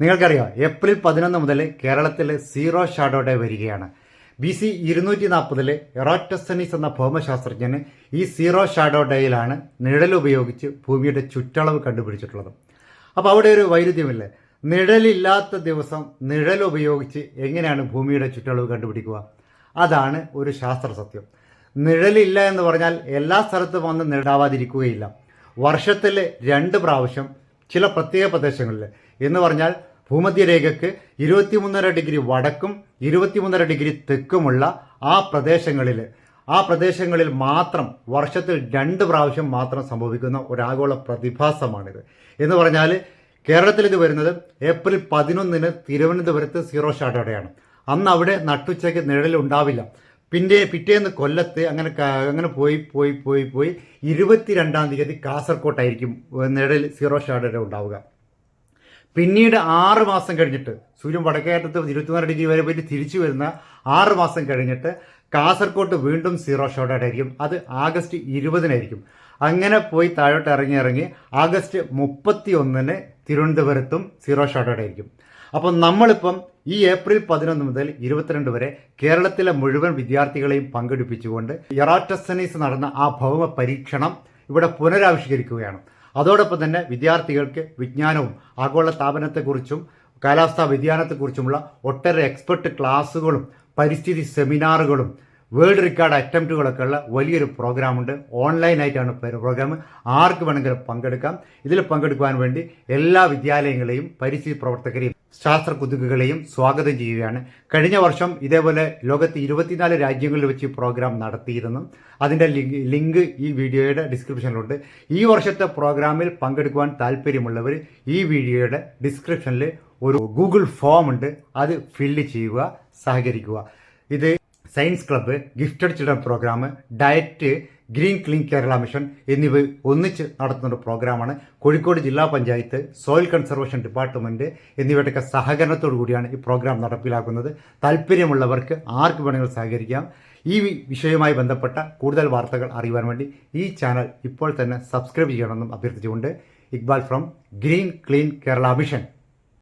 നിങ്ങൾക്കറിയാം ഏപ്രിൽ പതിനൊന്ന് മുതൽ കേരളത്തിൽ സീറോ ഷാഡോ ഡേ വരികയാണ്. ബി സി ഇരുന്നൂറ്റി നാൽപ്പതിൽ എറോറ്റസനീസ് എന്ന ഭൗമശാസ്ത്രജ്ഞന് ഈ സീറോ ഷാഡോ ഡേയിലാണ് നിഴൽ ഉപയോഗിച്ച് ഭൂമിയുടെ ചുറ്റളവ് കണ്ടുപിടിച്ചിട്ടുള്ളത്. അപ്പോൾ അവിടെ ഒരു വൈരുദ്ധ്യമില്ലേ. നിഴലില്ലാത്ത ദിവസം നിഴൽ ഉപയോഗിച്ച് എങ്ങനെയാണ് ഭൂമിയുടെ ചുറ്റളവ് കണ്ടുപിടിക്കുക? അതാണ് ഒരു ശാസ്ത്ര സത്യം. നിഴലില്ല എന്ന് പറഞ്ഞാൽ എല്ലാ സ്ഥലത്തും വന്ന് നിഴലാവാതിരിക്കുകയില്ല വർഷത്തിൽ രണ്ട് പ്രാവശ്യം ചില പ്രത്യേക പ്രദേശങ്ങളിൽ എന്ന് പറഞ്ഞാൽ ഭൂമധ്യരേഖയ്ക്ക് ഇരുപത്തിമൂന്നര ഡിഗ്രി വടക്കും ഇരുപത്തിമൂന്നര ഡിഗ്രി തെക്കുമുള്ള ആ പ്രദേശങ്ങളിൽ ആ പ്രദേശങ്ങളിൽ മാത്രം വർഷത്തിൽ രണ്ട് പ്രാവശ്യം മാത്രം സംഭവിക്കുന്ന ഒരാഗോള പ്രതിഭാസമാണിത്. എന്ന് പറഞ്ഞാൽ കേരളത്തിൽ ഇത് വരുന്നത് ഏപ്രിൽ പതിനൊന്നിന് തിരുവനന്തപുരത്ത് സീറോ ഷാഡോടെയാണ് അന്ന് അവിടെ നട്ടുച്ചയ്ക്ക് നിഴൽ ഉണ്ടാവില്ല. പിന്നെ പിറ്റേന്ന് കൊല്ലത്ത് അങ്ങനെ അങ്ങനെ പോയി പോയി പോയി പോയി ഇരുപത്തിരണ്ടാം തീയതി കാസർകോട്ടായിരിക്കും നിഴൽ സീറോ ഷാഡോടെ ഉണ്ടാവുക. പിന്നീട് ആറ് മാസം കഴിഞ്ഞിട്ട് സൂര്യൻ വടക്കേറ്റത്ത് ഇരുപത്തിനാല് ഡിഗ്രി വരെ പോയിട്ട് തിരിച്ചു വരുന്ന ആറ് മാസം കഴിഞ്ഞിട്ട് കാസർകോട്ട് വീണ്ടും സീറോ ഷോട്ട് ആയിരിക്കും അത് ആഗസ്റ്റ് ഇരുപതിനായിരിക്കും. അങ്ങനെ പോയി താഴോട്ട് ഇറങ്ങി ഇറങ്ങി ആഗസ്റ്റ് മുപ്പത്തി ഒന്നിന് തിരുവനന്തപുരത്തും സീറോ ഷോട്ട് ആയിരിക്കും അപ്പോൾ നമ്മളിപ്പം ഈ ഏപ്രിൽ പതിനൊന്ന് മുതൽ ഇരുപത്തിരണ്ട് വരെ കേരളത്തിലെ മുഴുവൻ വിദ്യാർത്ഥികളെയും പങ്കെടുപ്പിച്ചുകൊണ്ട് എറാറ്റസനീസ് നടന്ന ആ ഭൗമ പരീക്ഷണം ഇവിടെ പുനരാവിഷ്കരിക്കുകയാണ്. അതോടൊപ്പം തന്നെ വിദ്യാർത്ഥികൾക്ക് വിജ്ഞാനവും ആഗോള താപനത്തെക്കുറിച്ചും കാലാവസ്ഥാ വ്യതിയാനത്തെക്കുറിച്ചുമുള്ള ഒട്ടേറെ എക്സ്പെർട്ട് ക്ലാസ്സുകളും പരിസ്ഥിതി സെമിനാറുകളും വേൾഡ് റെക്കോർഡ് അറ്റംപ്റ്റുകളൊക്കെ ഉള്ള വലിയൊരു പ്രോഗ്രാമുണ്ട്. ഓൺലൈനായിട്ടാണ് പ്രോഗ്രാം. ആർക്ക് വേണമെങ്കിലും പങ്കെടുക്കാം. ഇതിൽ പങ്കെടുക്കുവാൻ വേണ്ടി എല്ലാ വിദ്യാലയങ്ങളെയും പരിസ്ഥിതി പ്രവർത്തകരെയും ശാസ്ത്ര കുതുകുകളെയും സ്വാഗതം ചെയ്യുകയാണ്. കഴിഞ്ഞ വർഷം ഇതേപോലെ ലോകത്ത് ഇരുപത്തിനാല് രാജ്യങ്ങളിൽ വെച്ച് പ്രോഗ്രാം നടത്തിയിരുന്നു. അതിന്റെ ലിങ്ക് ഈ വീഡിയോയുടെ ഡിസ്ക്രിപ്ഷനിലുണ്ട്. ഈ വർഷത്തെ പ്രോഗ്രാമിൽ പങ്കെടുക്കുവാൻ താല്പര്യമുള്ളവർ ഈ വീഡിയോയുടെ ഡിസ്ക്രിപ്ഷനിൽ ഒരു ഗൂഗിൾ ഫോം ഉണ്ട്. അത് ഫില്ല് ചെയ്യുക സഹകരിക്കുക. ഇത് science club gifted children programme DIET green clean Kerala mission എന്നിവ ഒന്നിച്ച് നടത്തുന്ന ഒരു പ്രോഗ്രാമാണ്. കോഴിക്കോട് ജില്ലാ പഞ്ചായത്ത് സോയിൽ കൺസർവേഷൻ ഡിപ്പാർട്ട്മെന്റ് എന്നിവയുടെയൊക്കെ സഹകരണത്തോടു കൂടിയാണ് ഈ പ്രോഗ്രാം നടപ്പിലാക്കുന്നത്. താല്പര്യമുള്ളവർക്ക് ആർക്ക് വേണമെങ്കിലും സഹകരിക്കാം. ഈ വിഷയവുമായി ബന്ധപ്പെട്ട കൂടുതൽ വാർത്തകൾ അറിയുവാൻ വേണ്ടി ഈ ചാനൽ ഇപ്പോൾ തന്നെ സബ്സ്ക്രൈബ് ചെയ്യണമെന്നും അഭ്യർത്ഥിച്ചുകൊണ്ട് Iqbal from green clean Kerala mission.